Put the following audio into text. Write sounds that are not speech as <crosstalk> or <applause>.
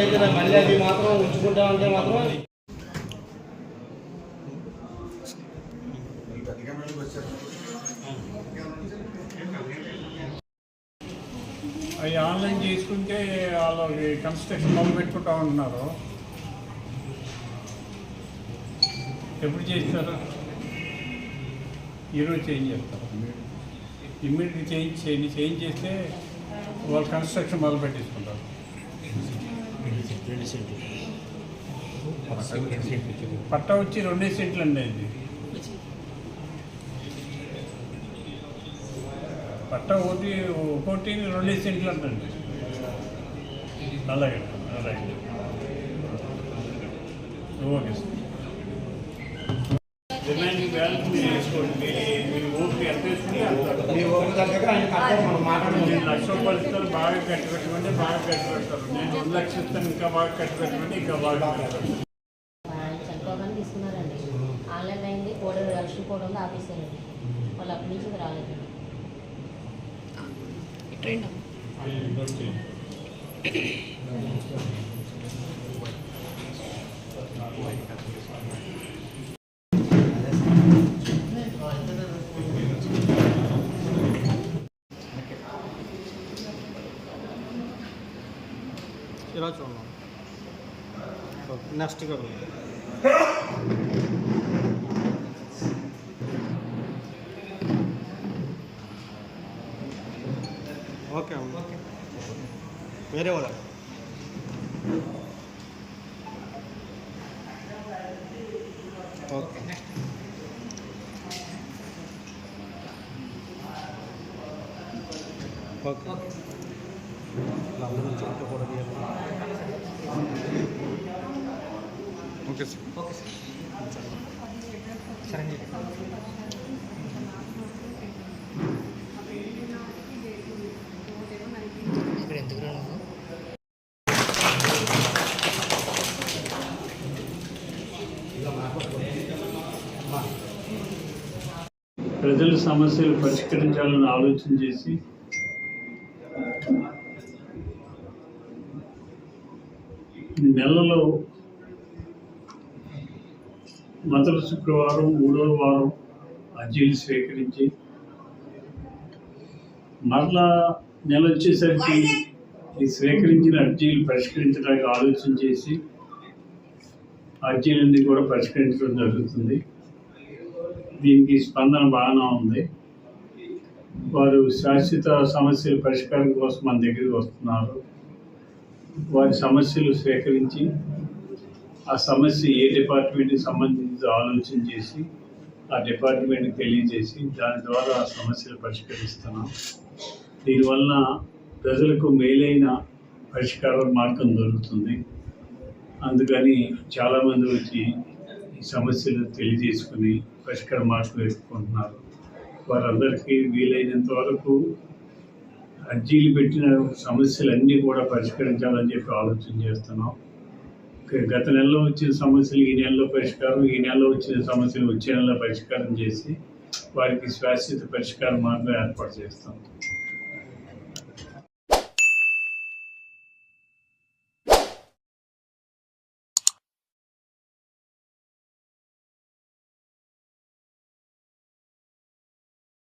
అయితే మళ్ళీ అది మాత్రం ఉంచుకుంటామంటే మాత్రం అవి ఆన్లైన్ చేసుకుంటే వాళ్ళు కన్స్ట్రక్షన్ మొదలు పెట్టుకుంటా ఉంటున్నారు ఎప్పుడు చేస్తారు? ఈరోజు చేంజ్ చేస్తారు. ఇమ్మీడియట్గా చేంజ్ చేయండి. చేంజ్ చేస్తే వాళ్ళు కన్స్ట్రక్షన్ మొదలు పెట్టేసుకుంటారు పట్ట వచ్చి రెండే సెంట్లు అండి ఇది పట్ట ఒకటి ఒకటి రెండే సెంట్లు అంటండి. అలాగే అలాగే ఓకే సార్. రిమైనింగ్ బ్యాలెన్స్ మీరు వేసుకోండి మీ దగ్గర ఆయన మనం మాట్లాడుతున్నాం లక్ష బాగా కట్టి పెట్టమంటే బాగా కట్టి పెడతారు నేను రెండు ఇంకా బాగా కట్టి పెట్టమంటే ఇంకా బాగా కట్టి పెడతారు ఆయన చనిపోగానే తీసుకున్నారండి. ఆన్లైన్ అయింది కోడ్ ఎలక్షన్ కోడ్ ఉంది ఆపేసారండి వాళ్ళు అప్పటి నుంచి రాలేదు. <coughs> ఇలా చూడండి నెక్స్ట్ కూడా ఓకే అమ్మ వేరే వాళ్ళ ఓకే ఓకే అందరూ ఓకే సార్. Okay sir. ఇక్కడ ఎందుకు ప్రజల సమస్యలు పరిష్కరించాలని ఆలోచన చేసి నెలలో మొదటి శుక్రవారం మూడవ వారం అర్జీలు స్వీకరించి మరలా నెల వచ్చేసరికి ఈ స్వీకరించిన అర్జీలు పరిష్కరించడానికి ఆలోచన చేసి అర్జీలన్నీ కూడా పరిష్కరించడం జరుగుతుంది. దీనికి స్పందన బాగానే ఉంది. వారు శాశ్వత సమస్యల పరిష్కారం కోసం మన దగ్గరికి వస్తున్నారు. వారి సమస్యలు సేకరించి ఆ సమస్య ఏ డిపార్ట్మెంట్కి సంబంధించి ఆలోచన చేసి ఆ డిపార్ట్మెంట్కి తెలియజేసి దాని ద్వారా ఆ సమస్యలు పరిష్కరిస్తున్నాం. దీనివల్ల ప్రజలకు మేలైన పరిష్కార మార్గం దొరుకుతుంది. అందుకని చాలామంది వచ్చి ఈ సమస్యలు తెలియజేసుకుని పరిష్కార మార్గం వెతుక్కుంటున్నారు. వారందరికీ వీలైనంత వరకు అర్జీలు పెట్టిన సమస్యలన్నీ కూడా పరిష్కరించాలని చెప్పి ఆలోచన చేస్తున్నాం. గత నెలలో వచ్చిన సమస్యలు ఈ నెలలో పరిష్కారం ఈ నెలలో వచ్చిన సమస్యలు వచ్చే నెలలో పరిష్కారం చేసి వారికి శాశ్వత పరిష్కార మార్గం ఏర్పాటు చేస్తాం.